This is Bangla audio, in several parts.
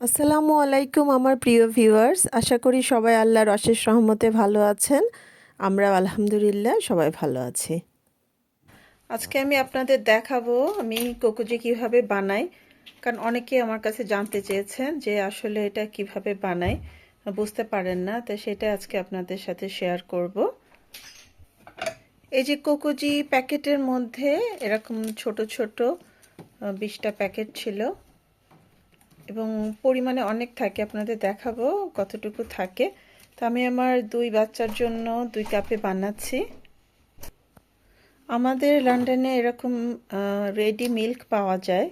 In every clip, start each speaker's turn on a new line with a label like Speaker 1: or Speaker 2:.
Speaker 1: আসসালামু আলাইকুম আমার প্রিয় ভিউয়ার্স। আশা করি সবাই আল্লাহর অশেষ রহমতে ভালো আছেন। আমরা আলহামদুলিল্লাহ সবাই ভালো আছি। আজকে আমি আপনাদের দেখাবো আমি কোকোজি কীভাবে বানাই। কারণ অনেকে আমার কাছে জানতে চেয়েছেন যে আসলে এটা কীভাবে বানাই। বুঝতে পারেন না, তো সেটা আজকে আপনাদের সাথে শেয়ার করব। এই যে কোকোজি প্যাকেটের মধ্যে এরকম ছোট ছোট বিশটা প্যাকেট ছিল। এবং পরিমাণে অনেক থাকে, আপনাদের দেখাবো কতটুকু থাকে। তো আমি আমার দুই বাচ্চার জন্য দুই কাপে বানাচ্ছি। আমাদের লন্ডনে এরকম রেডি মিল্ক পাওয়া যায়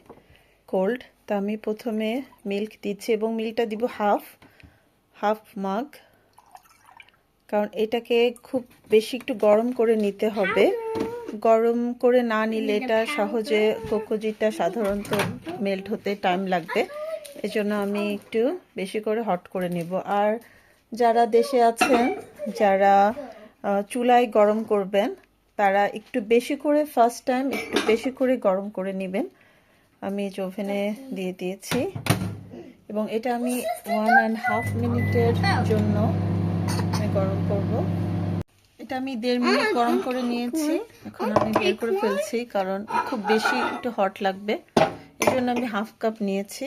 Speaker 1: কোল্ড তা আমি প্রথমে মিল্ক দিচ্ছি এবং মিল্কটা দিব হাফ হাফ মাগ কারণ এটাকে খুব বেশি একটু গরম করে নিতে হবে। গরম করে না নিলে এটা সহজে কোকোজিটা সাধারণত মেল্ট হতে টাইম লাগবে। এজন্য আমি একটু বেশি করে হট করে নিব। আর যারা দেশে আছেন, যারা চুলায় গরম করবেন, তারা একটু বেশি করে ফার্স্ট টাইম একটু বেশি করে গরম করে নেবেন। আমি ওভেনে দিয়ে দিয়েছি। এবং এটা আমি ওয়ান অ্যান্ড হাফ মিনিটের জন্য গরম করব। এটা আমি দেড় মিনিট গরম করে নিয়েছি। এখন আমি বের করে ফেলছি, কারণ খুব বেশি একটু হট লাগবে। এই আমি হাফ কাপ নিয়েছি।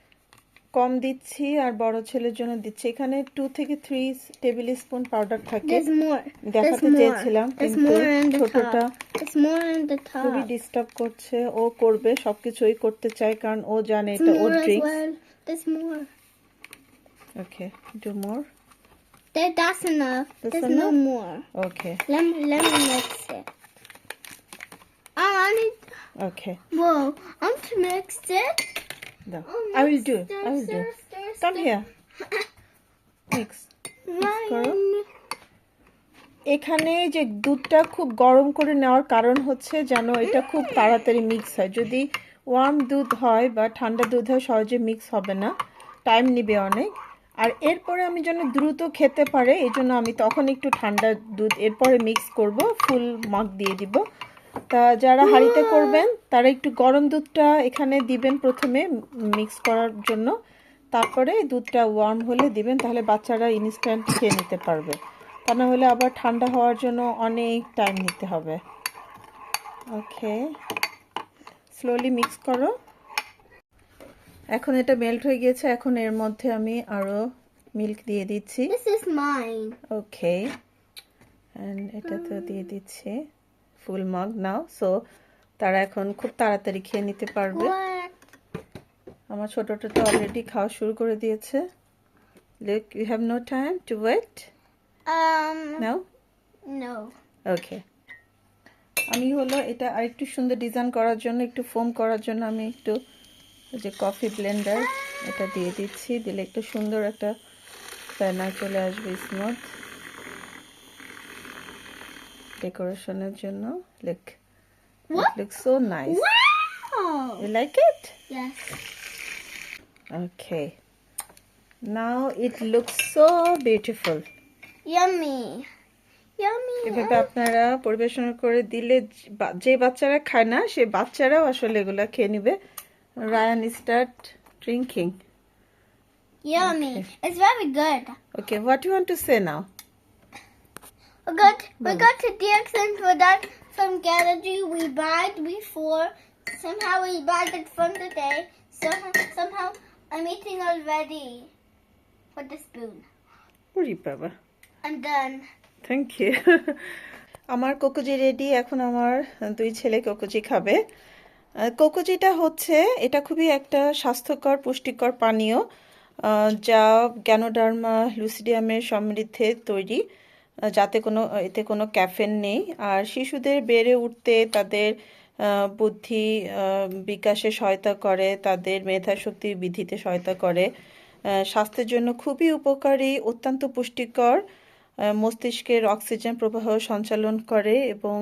Speaker 1: কম দিচ্ছি আর বড় ছেলের জন্য দিচ্ছি এখানে টু থেকে থ্রি টেবিল স্পুন পাউডার থাকে দেখাতে. চেয়েছিলাম কিন্তু ছোটটা খুবই. ডিস্টার্ব করছে ও করবে সবকিছুই করতে চায় কারণ ও জানে এটা ওর drinks. Okay do more
Speaker 2: that's enough.
Speaker 1: That's
Speaker 2: There's no
Speaker 1: enough?
Speaker 2: more.
Speaker 1: Okay
Speaker 2: Let me let me mix it. Oh, I need.
Speaker 1: Okay
Speaker 2: Whoa! I'm to mix it.
Speaker 1: দাও
Speaker 2: Oh,
Speaker 1: will
Speaker 2: mix,
Speaker 1: do
Speaker 2: stir,
Speaker 1: will do
Speaker 2: stir, stir,
Speaker 1: come
Speaker 2: stir.
Speaker 1: Here mix করো। এখানে যে দুধটা খুব গরম করে নেওয়ার কারণ হচ্ছে যেন এটা খুব তাড়াতাড়ি মিক্স হয়। যদি ওয়ার্ম দুধ হয় বা ঠান্ডা দুধ হয় সহজে মিক্স হবে না। টাইম নেবে অনেক। আর এরপরে আমি যেন দ্রুত খেতে পারে এই জন্য আমি তখন একটু ঠান্ডা দুধ এরপরে মিক্স করব ফুল মাগ দিয়ে দিব। তা যারা হাঁড়িতে করবেন তারা একটু গরম দুধটা এখানে দিবেন প্রথমে মিক্স করার জন্য। তারপরে দুধটা ওয়ার্ম হলে দিবেন তাহলে বাচ্চারা ইনস্ট্যান্ট খেয়ে নিতে পারবে। তা না হলে আবার ঠান্ডা হওয়ার জন্য অনেক টাইম নিতে হবে। ওকে স্লোলি মিক্স করো। এখন এটা মেল্ট হয়ে গিয়েছে এখন এর মধ্যে আমি আরও মিল্ক দিয়ে দিচ্ছি। ওকে এটা তো দিয়ে দিচ্ছি। ফুল মগ নাও। সো তারা এখন খুব তাড়াতাড়ি খেয়ে নিতে পারবে। আমার ছোটটা তো অলরেডি খাওয়া শুরু করে দিয়েছে। Look you have no time to wait
Speaker 2: Um.
Speaker 1: নাও
Speaker 2: No.
Speaker 1: ওকে আমি হলো এটা আরেকটু সুন্দর ডিজাইন করার জন্য একটু ফোম করার জন্য আমি একটু ওই যে কফি ব্লেন্ডার এটা দিয়ে দিচ্ছি। দিলে একটু সুন্দর একটা ফেনা চলে আসবে স্মুথ ডেকোরেশনের জন্য look
Speaker 2: What?
Speaker 1: Look so nice
Speaker 2: Wow.
Speaker 1: You like it
Speaker 2: Yes.
Speaker 1: Okay now eat look so beautiful
Speaker 2: Yummy. Yummy.
Speaker 1: এভাবে আপনারা পরিবেশন করে দিলে যে বাচ্চারা খায় না সে বাচ্চারাও আসলে এগুলা খেয়ে নিবে Ryan start drinking
Speaker 2: Yummy. It's very good.
Speaker 1: Okay what you want to say now
Speaker 2: We got we got to Dixon for that from Galaxy we bought before. Somehow we bought it from today. Somehow somehow I'm eating already. With the spoon.
Speaker 1: পুরি বাবা
Speaker 2: I'm done.
Speaker 1: থ্যাংক ইউ আমার কোকোজি রেডি এখন আমার দুই ছেলে কোকোজি খাবে কোকোজিটা হচ্ছে এটা খুবই একটা স্বাস্থ্যকর পুষ্টিকর পানীয় যা গ্যানোডার্মা লুসিডিয়ামের সমৃদ্ধে তৈরি যাতে কোনো, এতে কোনো ক্যাফেন নেই। আর শিশুদের বেড়ে উঠতে তাদের বুদ্ধি বিকাশে সহায়তা করে, তাদের মেধা মেধাশক্তি বৃদ্ধিতে সহায়তা করে। স্বাস্থ্যের জন্য খুবই উপকারী, অত্যন্ত পুষ্টিকর। মস্তিষ্কের অক্সিজেন প্রবাহ সঞ্চালন করে এবং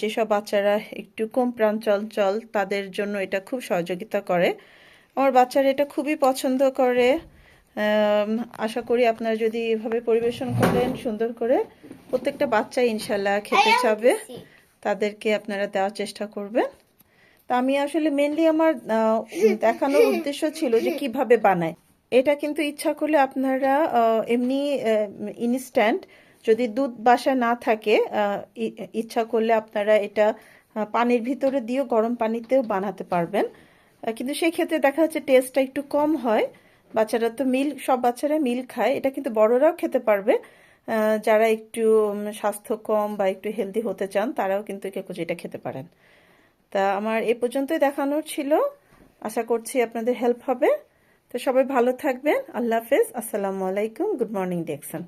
Speaker 1: যেসব বাচ্চারা একটু কম প্রাণ চঞ্চল তাদের জন্য এটা খুব সহযোগিতা করে। আমার বাচ্চারা এটা খুবই পছন্দ করে। আশা করি আপনারা যদি এভাবে পরিবেশন করেন সুন্দর করে প্রত্যেকটা বাচ্চা ইনশাল্লাহ খেতে চাবে। তাদেরকে আপনারা দেওয়ার চেষ্টা করবেন। তা আমি আসলে মেনলি আমার দেখানোর উদ্দেশ্য ছিল যে কীভাবে বানায়। এটা কিন্তু ইচ্ছা করলে আপনারা এমনি ইনস্ট্যান্ট যদি দুধ বাসা না থাকে ইচ্ছা করলে আপনারা এটা পানির ভিতরে দিয়েও গরম পানিতেও বানাতে পারবেন। কিন্তু সেই ক্ষেত্রে দেখা যাচ্ছে টেস্টটা একটু কম হয়। বাচ্চারা তো মিল, সব বাচ্চারা মিল খায়। এটা কিন্তু বড়রাও খেতে পারবে। যারা একটু স্বাস্থ্য কম বা একটু হেলদি হতে চান, তারাও কিন্তু এটা খেতে পারেন। তা আমার এ পর্যন্তই দেখানোর ছিল। আশা করছি আপনাদের হেল্প হবে। তো সবাই ভালো থাকবেন। আল্লাহ হাফেজ। আসসালামু আলাইকুম। গুড মর্নিং দেখছেন